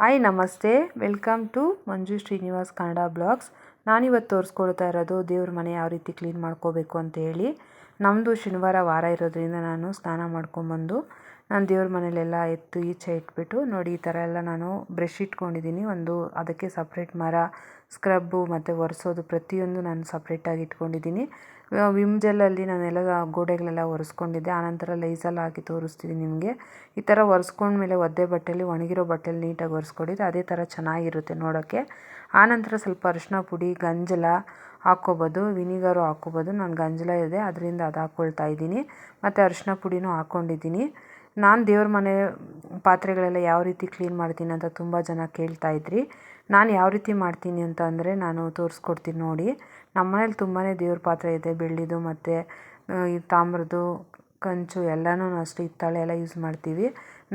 Hi ನಮಸ್ತೆ. Welcome to Manju Srinivas Kannada blogs ನಾನಿವತ್ತು ತೋರಿಸ್ಕೊಳ್ತಾ ಇರೋದು ದೇವ್ರ ಮನೆ ಯಾವ ರೀತಿ ಕ್ಲೀನ್ ಮಾಡ್ಕೋಬೇಕು ಅಂತ ಹೇಳಿ. ನಮ್ಮದು ಶನಿವಾರ ವಾರ ಇರೋದ್ರಿಂದ ನಾನು ಸ್ನಾನ ಮಾಡ್ಕೊಂಬಂದು ನಾನು ದೇವ್ರ ಮನೇಲೆಲ್ಲ ಎತ್ತು ಈಚೆ ಇಟ್ಬಿಟ್ಟು ನೋಡಿ ಈ ಥರ ಎಲ್ಲ ನಾನು ಬ್ರಷ್ ಇಟ್ಕೊಂಡಿದ್ದೀನಿ. ಒಂದು ಅದಕ್ಕೆ ಸಪ್ರೇಟ್ ಮರ ಸ್ಕ್ರಬ್ಬು ಮತ್ತು ಒರೆಸೋದು ಪ್ರತಿಯೊಂದು ನಾನು ಸಪ್ರೇಟಾಗಿ ಇಟ್ಕೊಂಡಿದ್ದೀನಿ. ವಿಮ್ ಜೆಲ್ಲಲ್ಲಿ ನಾನೆಲ್ಲ ಗೋಡೆಗಳೆಲ್ಲ ಒರೆಸ್ಕೊಂಡಿದ್ದೆ. ಆನಂತರ ಲೈಸಲ್ಲಿ ಹಾಕಿ ತೋರಿಸ್ತೀನಿ ನಿಮಗೆ. ಈ ಥರ ಒರೆಸ್ಕೊಂಡ್ಮೇಲೆ ಒದ್ದೆ ಬಟ್ಟೆಯಲ್ಲಿ ಒಣಗಿರೋ ಬಟ್ಟೆಲಿ ನೀಟಾಗಿ ಒರೆಸ್ಕೊಂಡಿದ್ದು ಅದೇ ಥರ ಚೆನ್ನಾಗಿರುತ್ತೆ ನೋಡೋಕ್ಕೆ. ಆನಂತರ ಸ್ವಲ್ಪ ಅರಿಶಿನ ಪುಡಿ, ಗಂಜಲ ಹಾಕ್ಕೋಬೋದು. ವಿನಿಗರು ಹಾಕ್ಕೋಬೋದು. ನಾನು ಗಂಜಲ ಇದೆ, ಅದರಿಂದ ಅದು ಹಾಕ್ಕೊಳ್ತಾ ಇದ್ದೀನಿ. ಮತ್ತು ಅರಿಶಿನ ಪುಡಿನೂ ಹಾಕ್ಕೊಂಡಿದ್ದೀನಿ. ನಾನು ದೇವ್ರ ಮನೆ ಪಾತ್ರೆಗಳೆಲ್ಲ ಯಾವ ರೀತಿ ಕ್ಲೀನ್ ಮಾಡ್ತೀನಿ ಅಂತ ತುಂಬ ಜನ ಕೇಳ್ತಾ ಇದ್ರಿ. ನಾನು ಯಾವ ರೀತಿ ಮಾಡ್ತೀನಿ ಅಂತ ಅಂದರೆ ನಾನು ತೋರಿಸ್ಕೊಡ್ತೀನಿ ನೋಡಿ. ನಮ್ಮ ಮನೇಲಿ ತುಂಬಾ ದೇವ್ರ ಪಾತ್ರೆ ಇದೆ, ಬೆಳ್ಳಿದು ಮತ್ತು ಈ ತಾಮ್ರದ್ದು, ಕಂಚು ಎಲ್ಲನೂ ಅಷ್ಟೇ ಹಿತ್ತಾಳೆ ಎಲ್ಲ ಯೂಸ್ ಮಾಡ್ತೀವಿ.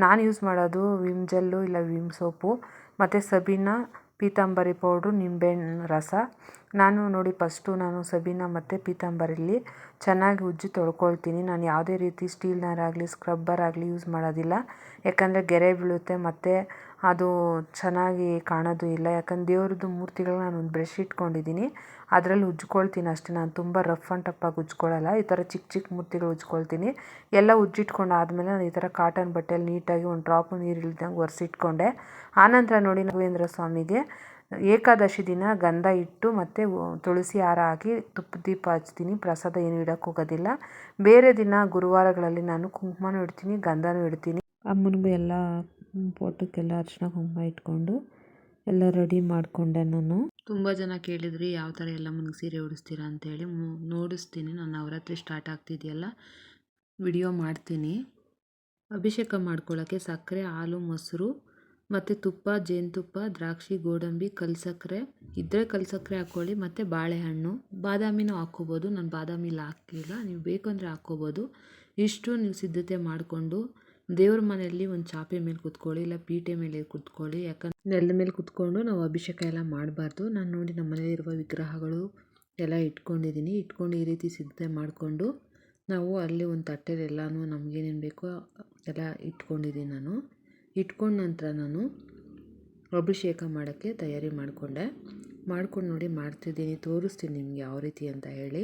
ನಾನು ಯೂಸ್ ಮಾಡೋದು ವಿಮ್ ಜೆಲ್ಲು ಇಲ್ಲ ವಿಮ್ ಸೋಪು, ಮತ್ತು ಸಬೀನಾ, ಪೀತಾಂಬರಿ ಪೌಡ್ರು ನಿಂಬೆಹಣ್ಣು ರಸ. ನಾನು ನೋಡಿ ಫಸ್ಟು ನಾನು ಸಬೀನಾ ಮತ್ತು ಪೀತಾಂಬರಿಲಿ ಚೆನ್ನಾಗಿ ಉಜ್ಜಿ ತೊಳ್ಕೊಳ್ತೀನಿ. ನಾನು ಯಾವುದೇ ರೀತಿ ಸ್ಟೀಲ್ನರಾಗಲಿ ಸ್ಕ್ರಬ್ಬರ್ ಆಗಲಿ ಯೂಸ್ ಮಾಡೋದಿಲ್ಲ. ಯಾಕಂದರೆ ಗೆರೆ ಬೀಳುತ್ತೆ ಮತ್ತು ಅದು ಚೆನ್ನಾಗಿ ಕಾಣೋದು ಇಲ್ಲ. ಯಾಕಂದ್ರೆ ದೇವ್ರದ್ದು ಮೂರ್ತಿಗಳು ನಾನು ಒಂದು ಬ್ರಷ್ ಇಟ್ಕೊಂಡಿದ್ದೀನಿ. ಅದರಲ್ಲಿ ಉಜ್ಕೊಳ್ತೀನಿ ಅಷ್ಟೇ. ನಾನು ತುಂಬ ರಫ್ ಆ್ಯಂಡ್ ಟಫಾಗಿ ಉಜ್ಕೊಳ್ಳಲ್ಲ ಈ ಥರ ಚಿಕ್ಕ ಚಿಕ್ಕ ಮೂರ್ತಿಗಳು ಉಜ್ಕೊಳ್ತೀನಿ. ಎಲ್ಲ ಉಜ್ಜಿಟ್ಕೊಂಡು ಆದಮೇಲೆ ನಾನು ಈ ಥರ ಕಾಟನ್ ಬಟ್ಟೆಯಲ್ಲಿ ನೀಟಾಗಿ ಒಂದು ಡ್ರಾಪು ನೀರು ಇಲ್ದಂಗೆ ಒರೆಸಿಟ್ಕೊಂಡೆ ಆನಂತರ ನೋಡಿ ರವೇಂದ್ರ ಸ್ವಾಮಿಗೆ ಏಕಾದಶಿ ದಿನ ಗಂಧ ಇಟ್ಟು ಮತ್ತು ತುಳಸಿ ಹಾರ ಹಾಕಿ ತುಪ್ಪ ದೀಪ ಹಚ್ತೀನಿ. ಪ್ರಸಾದ ಏನು ಇಡೋಕ್ಕೆ ಹೋಗೋದಿಲ್ಲ. ಬೇರೆ ದಿನ ಗುರುವಾರಗಳಲ್ಲಿ ನಾನು ಕುಂಕುಮನೂ ಇಡ್ತೀನಿ, ಗಂಧನೂ ಇಡ್ತೀನಿ. ಅಮ್ಮನಿಗೂ ಎಲ್ಲ ಫೋಟೋಕ್ಕೆಲ್ಲ ಅರ್ಶಿನ ಕುಂಕುಮ ಇಟ್ಕೊಂಡು ಎಲ್ಲ ರೆಡಿ ಮಾಡಿಕೊಂಡೆ ನಾನು. ತುಂಬ ಜನ ಕೇಳಿದ್ರಿ, ಯಾವ ಥರ ಎಲ್ಲ ಮನೆಗೆ ಸೀರೆ ಉಡಿಸ್ತೀರಾ ಅಂತೇಳಿ ನೋಡಿಸ್ತೀನಿ. ನಾನು ನವರಾತ್ರಿ ಸ್ಟಾರ್ಟ್ ಆಗ್ತಿದೆಯಲ್ಲ, ವಿಡಿಯೋ ಮಾಡ್ತೀನಿ. ಅಭಿಷೇಕ ಮಾಡ್ಕೊಳ್ಳೋಕ್ಕೆ ಸಕ್ಕರೆ, ಹಾಲು, ಮೊಸರು ಮತ್ತು ತುಪ್ಪ, ಜೇನುತುಪ್ಪ, ದ್ರಾಕ್ಷಿ, ಗೋಡಂಬಿ ಕಲ್ಸಕ್ಕರೆ ಇದ್ದರೆ ಕಲ್ಸಕ್ಕರೆ ಹಾಕ್ಕೊಳ್ಳಿ, ಮತ್ತು ಬಾಳೆಹಣ್ಣು. ಬಾದಾಮಿನೂ ಹಾಕ್ಕೋಬೋದು. ನಾನು ಬಾದಾಮಿಲಿ ಹಾಕಿಲ್ಲ. ನೀವು ಬೇಕು ಅಂದರೆ ಹಾಕ್ಕೋಬೋದು. ಇಷ್ಟು ನೀವು ಸಿದ್ಧತೆ ಮಾಡಿಕೊಂಡು ದೇವ್ರ ಮನೆಯಲ್ಲಿ ಒಂದು ಚಾಪೆ ಮೇಲೆ ಕೂತ್ಕೊಳ್ಳಿ, ಇಲ್ಲ ಪೀಠೆ ಮೇಲೆ ಕೂತ್ಕೊಳ್ಳಿ. ಯಾಕಂದ್ರೆ ನೆಲದ ಮೇಲೆ ಕೂತ್ಕೊಂಡು ನಾವು ಅಭಿಷೇಕ ಎಲ್ಲ ಮಾಡಬಾರ್ದು. ನಾನು ನೋಡಿ ನಮ್ಮ ಮನೆಯಲ್ಲಿರುವ ವಿಗ್ರಹಗಳು ಎಲ್ಲ ಇಟ್ಕೊಂಡಿದ್ದೀನಿ ಇಟ್ಕೊಂಡು ಈ ರೀತಿ ಸಿದ್ಧತೆ ಮಾಡಿಕೊಂಡು ನಾವು ಅಲ್ಲಿ ಒಂದು ತಟ್ಟೆಲೆಲ್ಲನೂ ನಮಗೇನೇನು ಬೇಕೋ ಎಲ್ಲ ಇಟ್ಕೊಂಡಿದ್ದೀನಿ ನಾನು. ಇಟ್ಕೊಂಡ ನಂತರ ನಾನು ಅಭಿಷೇಕ ಮಾಡೋಕ್ಕೆ ತಯಾರಿ ಮಾಡಿಕೊಂಡೆ. ಮಾಡ್ಕೊಂಡು ನೋಡಿ ಮಾಡ್ತಿದ್ದೀನಿ, ತೋರಿಸ್ತೀನಿ ನಿಮಗೆ ಯಾವ ರೀತಿ ಅಂತ ಹೇಳಿ.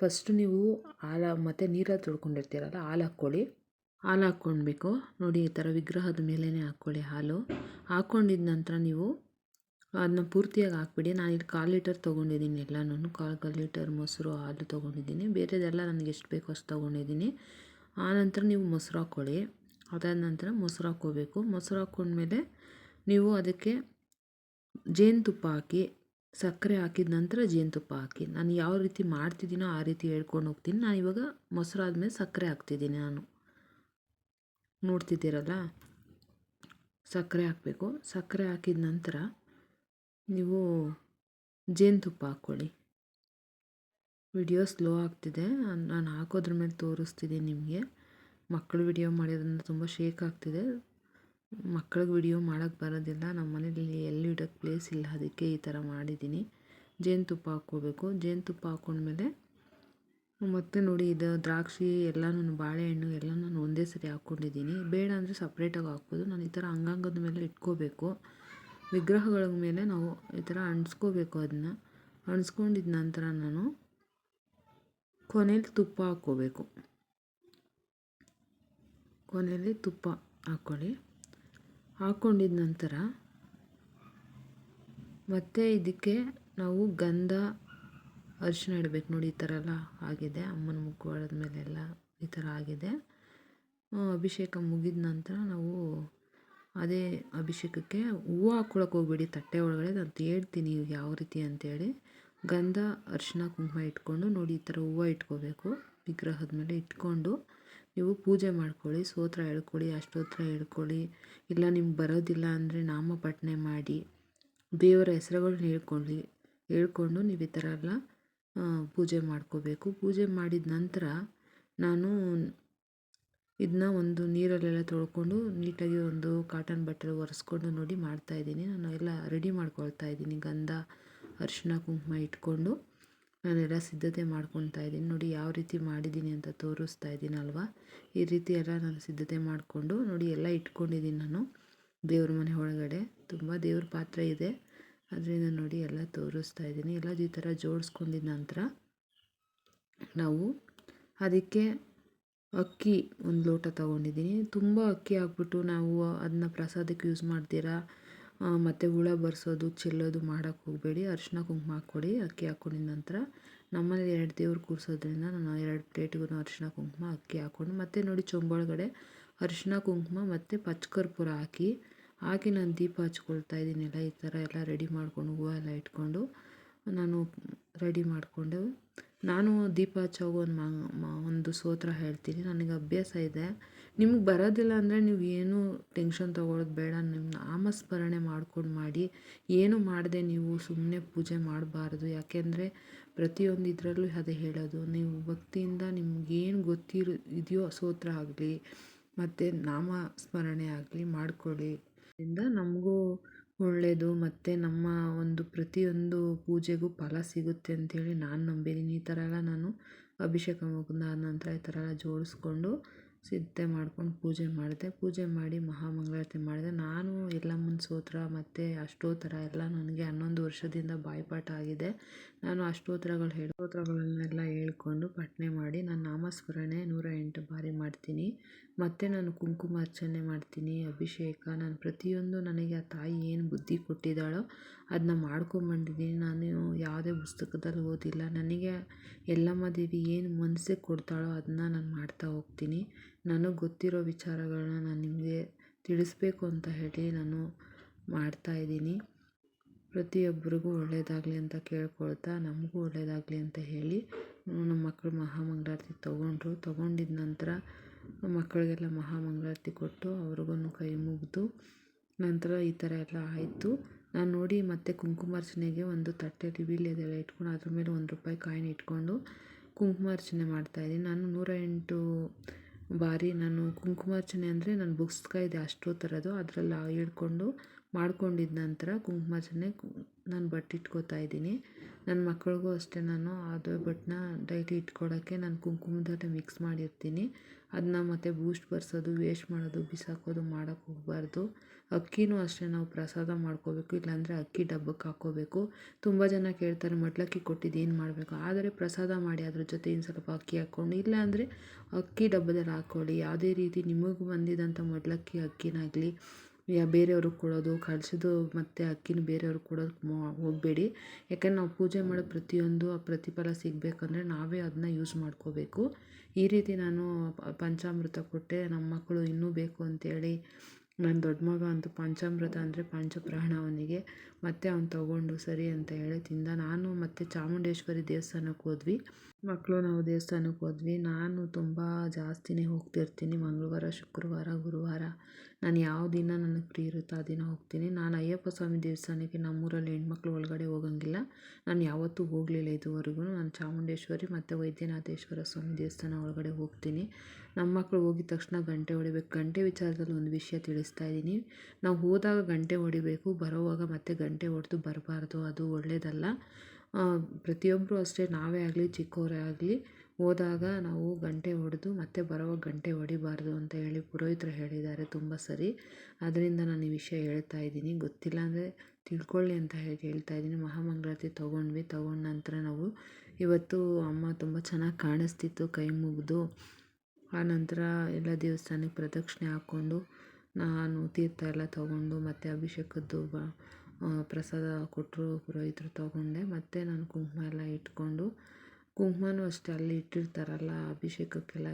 ಫಸ್ಟು ನೀವು ಹಾಲು, ಮತ್ತು ನೀರಲ್ಲಿ ತೊಳ್ಕೊಂಡಿರ್ತೀರಲ್ಲ, ಹಾಲು ಹಾಕ್ಕೊಳ್ಳಿ. ಹಾಲು ಹಾಕ್ಕೊಳ್ಬೇಕು ನೋಡಿ, ಈ ಥರ ವಿಗ್ರಹದ ಮೇಲೇ ಹಾಕ್ಕೊಳ್ಳಿ ಹಾಲು. ಹಾಕ್ಕೊಂಡಿದ ನಂತರ ನೀವು ಅದನ್ನ ಪೂರ್ತಿಯಾಗಿ ಹಾಕ್ಬಿಡಿ. ನಾನು ಇಲ್ಲಿ ಕಾಲು ಲೀಟರ್ ತೊಗೊಂಡಿದ್ದೀನಿ ಎಲ್ಲನೂ ಕಾಲು ಕಾಲು ಲೀಟರ್ ಮೊಸರು, ಹಾಲು ತೊಗೊಂಡಿದ್ದೀನಿ. ಬೇರೆದೆಲ್ಲ ನನಗೆ ಎಷ್ಟು ಬೇಕೋ ಅಷ್ಟು ತೊಗೊಂಡಿದ್ದೀನಿ. ಆನಂತರ ನೀವು ಮೊಸರು ಹಾಕ್ಕೊಳ್ಳಿ. ಅದಾದ ನಂತರ ಮೊಸರು ಹಾಕ್ಕೋಬೇಕು. ಮೊಸರು ಹಾಕ್ಕೊಂಡ್ಮೇಲೆ ನೀವು ಅದಕ್ಕೆ ಜೇನುತುಪ್ಪ ಹಾಕಿ, ಸಕ್ಕರೆ ಹಾಕಿದ ನಂತರ ಜೇನುತುಪ್ಪ ಹಾಕಿ. ನಾನು ಯಾವ ರೀತಿ ಮಾಡ್ತಿದ್ದೀನೋ ಆ ರೀತಿ ಹೇಳ್ಕೊಂಡು ಹೋಗ್ತೀನಿ. ನಾನು ಇವಾಗ ಮೊಸರು ಆದಮೇಲೆ ಸಕ್ಕರೆ ಹಾಕ್ತಿದ್ದೀನಿ ನಾನು. ನೋಡ್ತಿದ್ದೀರಲ್ಲ? ಸಕ್ಕರೆ ಹಾಕಬೇಕು. ಸಕ್ಕರೆ ಹಾಕಿದ ನಂತರ ನೀವು ಜೇನುತುಪ್ಪ ಹಾಕ್ಕೊಳ್ಳಿ. ವಿಡಿಯೋ ಸ್ಲೋ ಆಗ್ತಿದೆ. ನಾನು ಹಾಕೋದ್ರ ಮೇಲೆ ತೋರಿಸ್ತಿದ್ದೀನಿ ನಿಮಗೆ. ಮಕ್ಕಳು ವಿಡಿಯೋ ಮಾಡೋದ್ರಿಂದ ತುಂಬ ಶೇಕ್ ಆಗ್ತಿದೆ. ಮಕ್ಳಿಗೆ ವಿಡಿಯೋ ಮಾಡೋಕ್ಕೆ ಬರೋದಿಲ್ಲ. ನಮ್ಮ ಮನೇಲಿ ಎಲ್ಲಿ ಇಡೋಕ್ಕೆ ಪ್ಲೇಸ್ ಇಲ್ಲ. ಅದಕ್ಕೆ ಈ ಥರ ಮಾಡಿದ್ದೀನಿ. ಜೇನುತುಪ್ಪ ಹಾಕ್ಕೋಬೇಕು. ಜೇನುತುಪ್ಪ ಹಾಕ್ಕೊಂಡ್ಮೇಲೆ ಮತ್ತು ನೋಡಿ ಇದು ದ್ರಾಕ್ಷಿ ಎಲ್ಲನೂ ಬಾಳೆಹಣ್ಣು ಎಲ್ಲ ನಾನು ಒಂದೇ ಸರಿ ಹಾಕ್ಕೊಂಡಿದ್ದೀನಿ. ಬೇಡ ಅಂದರೆ ಸಪ್ರೇಟಾಗಿ ಹಾಕ್ಬೋದು. ನಾನು ಈ ಥರ ಅಂಗಾಂಗದ ಮೇಲೆ ಇಟ್ಕೋಬೇಕು. ವಿಗ್ರಹಗಳ ಮೇಲೆ ನಾವು ಈ ಥರ ಅಂಟಿಸ್ಕೋಬೇಕು ಅದನ್ನ. ಅಂಟಿಸ್ಕೊಂಡಿದ್ದ ನಂತರ ನಾನು ಕೊನೆಯಲ್ಲಿ ತುಪ್ಪ ಹಾಕ್ಕೋಬೇಕು. ಕೊನೆಯಲ್ಲಿ ತುಪ್ಪ ಹಾಕ್ಕೊಳ್ಳಿ. ಹಾಕ್ಕೊಂಡಿದ ನಂತರ ಮತ್ತೆ ಇದಕ್ಕೆ ನಾವು ಗಂಧ ಅರಿಶಿನ ಇಡಬೇಕು ನೋಡಿ, ಈ ಥರ ಎಲ್ಲ ಆಗಿದೆ. ಅಮ್ಮನ ಮುಖವಾಡದ ಮೇಲೆಲ್ಲ ಈ ಥರ ಆಗಿದೆ. ಅಭಿಷೇಕ ಮುಗಿದ ನಂತರ ನಾವು ಅದೇ ಅಭಿಷೇಕಕ್ಕೆ ಹೂವು ಹಾಕ್ಕೊಳಕ್ಕೆ ಹೋಗ್ಬೇಡಿ. ತಟ್ಟೆ ಒಳಗಡೆ ನಾನು ಹೇಳ್ತೀನಿ ಯಾವ ರೀತಿ ಅಂತೇಳಿ. ಗಂಧ ಅರಿಶಿನ ಕುಂಕುಮ ಇಟ್ಕೊಂಡು ನೋಡಿ, ಈ ಥರ ಹೂವು ಇಟ್ಕೋಬೇಕು. ವಿಗ್ರಹದ ಮೇಲೆ ಇಟ್ಕೊಂಡು ನೀವು ಪೂಜೆ ಮಾಡ್ಕೊಳ್ಳಿ, ಸ್ತೋತ್ರ ಹೇಳ್ಕೊಳ್ಳಿ, ಅಷ್ಟೋತ್ರ ಹೇಳ್ಕೊಳ್ಳಿ. ಇಲ್ಲ ನಿಮ್ಗೆ ಬರೋದಿಲ್ಲ ಅಂದರೆ ನಾಮಪಠನೆ ಮಾಡಿ, ದೇವರ ಹೆಸರುಗಳನ್ನ ಹೇಳ್ಕೊಳ್ಳಿ. ಹೇಳ್ಕೊಂಡು ನೀವು ಈ ಥರ ಎಲ್ಲ ಪೂಜೆ ಮಾಡ್ಕೋಬೇಕು. ಪೂಜೆ ಮಾಡಿದ ನಂತರ ನಾನು ಇದನ್ನ ಒಂದು ನೀರಲ್ಲೆಲ್ಲ ತೊಳ್ಕೊಂಡು ನೀಟಾಗಿ ಒಂದು ಕಾಟನ್ ಬಟ್ಟೆ ಒರೆಸ್ಕೊಂಡು ನೋಡಿ ಮಾಡ್ತಾಯಿದ್ದೀನಿ ನಾನು ಎಲ್ಲ ರೆಡಿ ಮಾಡ್ಕೊಳ್ತಾ ಇದ್ದೀನಿ. ಗಂಧ ಅರಿಶಿನ ಕುಂಕುಮ ಇಟ್ಕೊಂಡು. ನಾನೆಲ್ಲ ಸಿದ್ಧತೆ ಮಾಡ್ಕೊತಾ ಇದ್ದೀನಿ. ನೋಡಿ ಯಾವ ರೀತಿ ಮಾಡಿದ್ದೀನಿ ಅಂತ ತೋರಿಸ್ತಾ ಇದ್ದೀನಲ್ವ ಈ ರೀತಿ ಎಲ್ಲ ನಾನು ಸಿದ್ಧತೆ ಮಾಡಿಕೊಂಡು ನೋಡಿ ಎಲ್ಲ ಇಟ್ಕೊಂಡಿದ್ದೀನಿ ನಾನು ದೇವ್ರ ಮನೆ ಒಳಗಡೆ. ತುಂಬ ದೇವ್ರ ಪಾತ್ರ ಇದೆ. ಅದರಿಂದ ನೋಡಿ ಎಲ್ಲ ತೋರಿಸ್ತಾ ಇದ್ದೀನಿ. ಎಲ್ಲ ಈ ಥರ ಜೋಡಿಸ್ಕೊಂಡಿದ್ದ ನಂತರ ನಾವು ಅದಕ್ಕೆ ಅಕ್ಕಿ ಒಂದು ಲೋಟ ತೊಗೊಂಡಿದ್ದೀನಿ. ತುಂಬ ಅಕ್ಕಿ ಹಾಕ್ಬಿಟ್ಟು ನಾವು ಅದನ್ನ ಪ್ರಸಾದಕ್ಕೆ ಯೂಸ್ ಮಾಡ್ತೀರಾ? ಮತ್ತು ಹುಳ ಬರ್ಸೋದು, ಚೆಲ್ಲೋದು ಮಾಡೋಕ್ಕೆ ಹೋಗಬೇಡಿ. ಅರಿಶಿನ ಕುಂಕುಮ ಹಾಕ್ಕೊಡಿ. ಅಕ್ಕಿ ಹಾಕ್ಕೊಂಡಿದ ನಂತರ ನಮ್ಮಲ್ಲಿ ಎರಡು ದೇವ್ರು ಕೂರಿಸೋದ್ರಿಂದ ನಾನು ಎರಡು ಪ್ಲೇಟಿಗೂ ಅರಿಶಿನ ಕುಂಕುಮ, ಅಕ್ಕಿ ಹಾಕ್ಕೊಂಡು ಮತ್ತು ನೋಡಿ ಚೊಂಬೊಳಗಡೆ ಅರಿಶಿನ ಕುಂಕುಮ ಮತ್ತು ಪಚ್ಕರ್ಪುರ ಹಾಕಿ ಹಾಕಿ ನಾನು ದೀಪ ಹಚ್ಕೊಳ್ತಾ ಇದ್ದೀನಿ ಎಲ್ಲ ಈ ಥರ ಎಲ್ಲ ರೆಡಿ ಮಾಡಿಕೊಂಡು ಹೂವು ಎಲ್ಲ ಇಟ್ಕೊಂಡು ನಾನು ರೆಡಿ ಮಾಡಿಕೊಂಡು ನಾನು ದೀಪ ಹಚ್ಚೋವಾಗ ಒಂದು ಒಂದು ಸೋತ್ರ ಹೇಳ್ತೀನಿ. ನನಗೆ ಅಭ್ಯಾಸ ಇದೆ. ನಿಮ್ಗೆ ಬರೋದಿಲ್ಲ ಅಂದರೆ ನೀವು ಏನೂ ಟೆನ್ಷನ್ ತೊಗೊಳ್ಳೋದು ಬೇಡ. ನಿಮ್ಮ ನಾಮಸ್ಮರಣೆ ಮಾಡ್ಕೊಂಡು ಮಾಡಿ. ಏನು ಮಾಡದೆ ನೀವು ಸುಮ್ಮನೆ ಪೂಜೆ ಮಾಡಬಾರ್ದು. ಯಾಕೆಂದರೆ ಪ್ರತಿಯೊಂದು ಇದರಲ್ಲೂ ಅದೇ ಹೇಳೋದು. ನೀವು ಭಕ್ತಿಯಿಂದ ನಿಮ್ಗೇನು ಗೊತ್ತಿರೋ, ಇದೆಯೋ ಸೋತ್ರ ಆಗಲಿ, ಮತ್ತು ನಾಮ ಸ್ಮರಣೆ ಆಗಲಿ ಮಾಡ್ಕೊಳ್ಳಿ. ಇಂದ ನಮಗೂ ಒಳ್ಳೆಯದು ಮತ್ತು ನಮ್ಮ ಒಂದು ಪ್ರತಿಯೊಂದು ಪೂಜೆಗೂ ಫಲ ಸಿಗುತ್ತೆ ಅಂಥೇಳಿ ನಾನು ನಂಬಿದ್ದೀನಿ ಈ ಥರ ಎಲ್ಲ ನಾನು ಅಭಿಷೇಕ ಮುಗಿದ ನಂತರ ಈ ಥರ ಎಲ್ಲ ಜೋಡಿಸ್ಕೊಂಡು ಸಿದ್ಧತೆ ಮಾಡ್ಕೊಂಡು ಪೂಜೆ ಮಾಡಿದೆ. ಪೂಜೆ ಮಾಡಿ ಮಹಾಮಂಗಳಾರತಿ ಮಾಡಿದೆ. ನಾನು ಎಲ್ಲಮ್ಮನ ಸ್ತೋತ್ರ ಮತ್ತು ಅಷ್ಟೋತ್ತರ ಎಲ್ಲ ನನಗೆ ಹನ್ನೊಂದು ವರ್ಷದಿಂದ ಬಾಯಿಪಾಠ ಆಗಿದೆ. ನಾನು ಅಷ್ಟೋತ್ರಗಳು ಹೇಳಿ ಸ್ತೋತ್ರಗಳನ್ನೆಲ್ಲ ಹೇಳ್ಕೊಂಡು ಪಠನೆ ಮಾಡಿ ನಾನು ನಾಮಸ್ಮರಣೆ ನೂರ ಎಂಟು ಬಾರಿ ಮಾಡ್ತೀನಿ. ಮತ್ತು ನಾನು ಕುಂಕುಮ ಅರ್ಚನೆ ಮಾಡ್ತೀನಿ, ಅಭಿಷೇಕ. ನಾನು ಪ್ರತಿಯೊಂದು ನನಗೆ ಆ ತಾಯಿ ಏನು ಬುದ್ಧಿ ಕೊಟ್ಟಿದ್ದಾಳೋ ಅದನ್ನ ಮಾಡ್ಕೊಂಬಂದಿದ್ದೀನಿ. ನಾನು ಯಾವುದೇ ಪುಸ್ತಕದಲ್ಲಿ ಓದಿಲ್ಲ. ನನಗೆ ಎಲ್ಲಮ್ಮ ದೇವಿ ಏನು ಮನಸ್ಸಿಗೆ ಕೊಡ್ತಾಳೋ ಅದನ್ನ ನಾನು ಮಾಡ್ತಾ ಹೋಗ್ತೀನಿ. ನನಗೆ ಗೊತ್ತಿರೋ ವಿಚಾರಗಳನ್ನ ನಾನು ನಿಮಗೆ ತಿಳಿಸ್ಬೇಕು ಅಂತ ಹೇಳಿ ನಾನು ಮಾಡ್ತಾಯಿದ್ದೀನಿ ಪ್ರತಿಯೊಬ್ಬರಿಗೂ ಒಳ್ಳೆಯದಾಗಲಿ ಅಂತ ಕೇಳ್ಕೊಳ್ತಾ ನಮಗೂ ಒಳ್ಳೆಯದಾಗಲಿ ಅಂತ ಹೇಳಿ ನಮ್ಮ ಮಕ್ಕಳು ಮಹಾಮಂಗಳಾರತಿ ತಗೊಂಡ್ರು. ತೊಗೊಂಡಿದ್ದ ನಂತರ ಮಕ್ಕಳಿಗೆಲ್ಲ ಮಹಾಮಂಗಳಾರತಿ ಕೊಟ್ಟು ಅವ್ರಿಗೂ ಕೈ ಮುಗಿದು ನಂತರ ಈ ಥರ ಎಲ್ಲ ಆಯಿತು. ನಾನು ನೋಡಿ ಮತ್ತೆ ಕುಂಕುಮಾರ್ಚನೆಗೆ ಒಂದು ತಟ್ಟೆಯಲ್ಲಿ ವೀಳ್ಯದೆಲೆ ಇಟ್ಕೊಂಡು ಅದ್ರ ಮೇಲೆ ಒಂದು ರೂಪಾಯಿ ಕಾಯಿನ್ ಇಟ್ಕೊಂಡು ಕುಂಕುಮಾರ್ಚನೆ ಮಾಡ್ತಾಯಿದ್ದೀನಿ ನಾನು ನೂರ ಎಂಟು ಬಾರಿ ನಾನು ಕುಂಕುಮಾರ್ಚನೆ ಅಂದರೆ ನನ್ನ ಪುಸ್ತಕ ಇದೆ ಥರದ್ದು ಅದರಲ್ಲಿ ಹಿಡ್ಕೊಂಡು ಮಾಡ್ಕೊಂಡಿದ್ದ ನಂತರ ಕುಂಕುಮಾರ್ಚನೆ ನಾನು ಬಟ್ಟು ಇಟ್ಕೋತಾ ಇದ್ದೀನಿ. ನನ್ನ ಮಕ್ಕಳಿಗೂ ಅಷ್ಟೇ ನಾನು ಅದು ಬಟ್ಟನ್ನ ಡೈಲಿ ಇಟ್ಕೊಳ್ಳೋಕ್ಕೆ ನಾನು ಕುಂಕುಮದಲ್ಲೇ ಮಿಕ್ಸ್ ಮಾಡಿರ್ತೀನಿ. ಅದನ್ನ ಮತ್ತೆ ಬೂಸ್ಟ್ ಬರ್ಸೋದು ವೇಸ್ಟ್ ಮಾಡೋದು, ಬಿಸಾಕೋದು ಮಾಡೋಕ್ಕೆ ಹೋಗಬಾರ್ದು. ಅಕ್ಕಿನೂ ಅಷ್ಟೇ, ನಾವು ಪ್ರಸಾದ ಮಾಡ್ಕೋಬೇಕು, ಇಲ್ಲಾಂದರೆ ಅಕ್ಕಿ ಡಬ್ಬಕ್ಕೆ ಹಾಕ್ಕೋಬೇಕು. ತುಂಬ ಜನ ಕೇಳ್ತಾರೆ, ಮಡ್ಲಕ್ಕಿ ಕೊಟ್ಟಿದ್ದು ಏನು ಮಾಡಬೇಕು? ಆದರೆ ಪ್ರಸಾದ ಮಾಡಿ ಅದ್ರ ಜೊತೆ ಇನ್ನು ಸ್ವಲ್ಪ ಅಕ್ಕಿ ಹಾಕ್ಕೊಂಡು, ಇಲ್ಲಾಂದರೆ ಅಕ್ಕಿ ಡಬ್ಬದಲ್ಲಿ ಹಾಕ್ಕೊಳ್ಳಿ. ಯಾವುದೇ ರೀತಿ ನಿಮಗೆ ಬಂದಿದ್ದಂಥ ಮಡ್ಲಕ್ಕಿ ಅಕ್ಕಿನಾಗಲಿ ಯಾ ಬೇರೆಯವ್ರಿಗೆ ಕೊಡೋದು, ಕಳ್ಸಿದ್ದು ಮತ್ತು ಅಕ್ಕಿನ ಬೇರೆಯವ್ರಿಗೆ ಕೊಡೋದಕ್ಕೆ ಹೋಗಬೇಡಿ. ಯಾಕಂದ್ರೆ ನಾವು ಪೂಜೆ ಮಾಡೋ ಪ್ರತಿಯೊಂದು ಆ ಪ್ರತಿಫಲ ಸಿಗಬೇಕಂದ್ರೆ ನಾವೇ ಅದನ್ನ ಯೂಸ್ ಮಾಡ್ಕೋಬೇಕು. ಈ ರೀತಿ ನಾನು ಪಂಚಾಮೃತ ಕೊಟ್ಟೆ ನಮ್ಮ ಮಕ್ಕಳು ಇನ್ನೂ ಬೇಕು ಅಂತೇಳಿ ನನ್ನ ದೊಡ್ಡ ಮಗ ಅಂತೂ ಪಂಚಾಮೃತ ಅಂದರೆ ಪಂಚಪ್ರಾಣ ಅವನಿಗೆ ಮತ್ತೆ ಅವ್ನು ತೊಗೊಂಡು ಸರಿ ಅಂತ ಹೇಳಿ ತಿಂದ. ನಾನು ಮತ್ತು ಚಾಮುಂಡೇಶ್ವರಿ ದೇವಸ್ಥಾನಕ್ಕೆ ಹೋದ್ವಿ. ಮಕ್ಕಳು ನಾವು ದೇವಸ್ಥಾನಕ್ಕೆ ಹೋದ್ವಿ. ನಾನು ತುಂಬ ಜಾಸ್ತಿನೇ ಹೋಗ್ತಿರ್ತೀನಿ ಮಂಗಳವಾರ, ಶುಕ್ರವಾರ, ಗುರುವಾರ. ನಾನು ಯಾವ ದಿನ ನನಗೆ ಫ್ರೀ ಇರುತ್ತೋ ಆ ದಿನ ಹೋಗ್ತೀನಿ. ನಾನು ಅಯ್ಯಪ್ಪ ಸ್ವಾಮಿ ದೇವಸ್ಥಾನಕ್ಕೆ ನಮ್ಮೂರಲ್ಲಿ ಹೆಣ್ಮಕ್ಳು ಒಳಗಡೆ ಹೋಗಂಗಿಲ್ಲ. ನಾನು ಯಾವತ್ತೂ ಹೋಗಲಿಲ್ಲ ಇದುವರೆಗೂ. ನಾನು ಚಾಮುಂಡೇಶ್ವರಿ ಮತ್ತು ವೈದ್ಯನಾಥೇಶ್ವರ ಸ್ವಾಮಿ ದೇವಸ್ಥಾನ ಒಳಗಡೆ ಹೋಗ್ತೀನಿ. ನಮ್ಮ ಮಕ್ಕಳು ಹೋಗಿದ ತಕ್ಷಣ ಗಂಟೆ ಹೊಡಿಬೇಕು. ಗಂಟೆ ವಿಚಾರದಲ್ಲಿ ಒಂದು ವಿಷಯ ತಿಳಿಸ್ತಾ ಇದ್ದೀನಿ. ನಾವು ಹೋದಾಗ ಗಂಟೆ ಹೊಡಿಬೇಕು, ಬರೋವಾಗ ಮತ್ತೆ ಗಂಟೆ ಹೊಡೆದು ಬರಬಾರ್ದು, ಅದು ಒಳ್ಳೆಯದಲ್ಲ ಪ್ರತಿಯೊಬ್ಬರೂ ಅಷ್ಟೇ, ನಾವೇ ಆಗಲಿ ಚಿಕ್ಕವರೇ ಆಗಲಿ, ಹೋದಾಗ ನಾವು ಗಂಟೆ ಹೊಡೆದು ಮತ್ತೆ ಬರೋವಾಗ ಗಂಟೆ ಹೊಡಿಬಾರ್ದು ಅಂತ ಹೇಳಿ ಪುರೋಹಿತರು ಹೇಳಿದ್ದಾರೆ ತುಂಬ ಸರಿ. ಅದರಿಂದ ನಾನು ಈ ವಿಷಯ ಹೇಳ್ತಾ ಇದ್ದೀನಿ. ಗೊತ್ತಿಲ್ಲ ಅಂದರೆ ತಿಳ್ಕೊಳ್ಳಿ ಅಂತ ಹೇಳಿ ಹೇಳ್ತಾ ಇದ್ದೀನಿ. ಮಹಾಮಂಗಳಾರತಿ ತೊಗೊಂಡ್ವಿ. ತೊಗೊಂಡ ನಂತರ ನಾವು ಇವತ್ತು ಅಮ್ಮ ತುಂಬ ಚೆನ್ನಾಗಿ ಕಾಣಿಸ್ತಿತ್ತು, ಕೈ ಮುಗಿದು. ಆ ನಂತರ ಎಲ್ಲ ದೇವಸ್ಥಾನಕ್ಕೆ ಪ್ರದಕ್ಷಿಣೆ ಹಾಕ್ಕೊಂಡು ನಾನು ತೀರ್ಥ ಎಲ್ಲ ತೊಗೊಂಡು ಮತ್ತು ಅಭಿಷೇಕದ್ದು ಬ ಪ್ರಸಾದ ಕೊಟ್ಟರು ಪುರೋಹಿತರು ತೊಗೊಂಡೆ. ಮತ್ತು ನಾನು ಕುಂಕುಮ ಎಲ್ಲ ಇಟ್ಕೊಂಡು, ಕುಂಕುಮನೂ ಅಷ್ಟೇ ಅಲ್ಲಿ ಇಟ್ಟಿರ್ತಾರಲ್ಲ ಅಭಿಷೇಕಕ್ಕೆಲ್ಲ,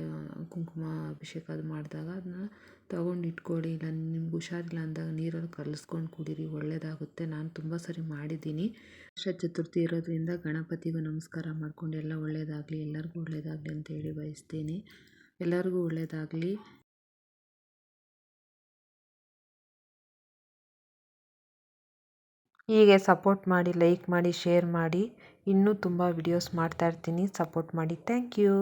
ಕುಂಕುಮ ಅಭಿಷೇಕ ಅದು ಮಾಡಿದಾಗ ಅದನ್ನ ತೊಗೊಂಡು ಇಟ್ಕೊಳ್ಳಿ. ಇಲ್ಲ, ನಿಮ್ಗೆ ಹುಷಾರಿಲ್ಲ ಅಂದಾಗ ನೀರಲ್ಲಿ ಕಲಸ್ಕೊಂಡು ಕುಡೀರಿ ಒಳ್ಳೆಯದಾಗುತ್ತೆ ನಾನು ತುಂಬ ಸರಿ ಮಾಡಿದ್ದೀನಿ. ಅಕ್ಷಯ ಚತುರ್ಥಿ ಇರೋದ್ರಿಂದ ಗಣಪತಿಗೂ ನಮಸ್ಕಾರ ಮಾಡ್ಕೊಂಡು ಎಲ್ಲ ಒಳ್ಳೆಯದಾಗಲಿ ಎಲ್ಲರಿಗೂ ಒಳ್ಳೆಯದಾಗಲಿ ಅಂತ ಹೇಳಿ ಬಯಸ್ತೀನಿ. ಎಲ್ಲರಿಗೂ ಒಳ್ಳೆಯದಾಗಲಿ ಹೀಗೆ ಸಪೋರ್ಟ್ ಮಾಡಿ, ಲೈಕ್ ಮಾಡಿ, ಶೇರ್ ಮಾಡಿ. ಇನ್ನೂ ತುಂಬ ವಿಡಿಯೋಸ್ ಮಾಡ್ತಾಯಿರ್ತೀನಿ ಸಪೋರ್ಟ್ ಮಾಡಿ. Thank you.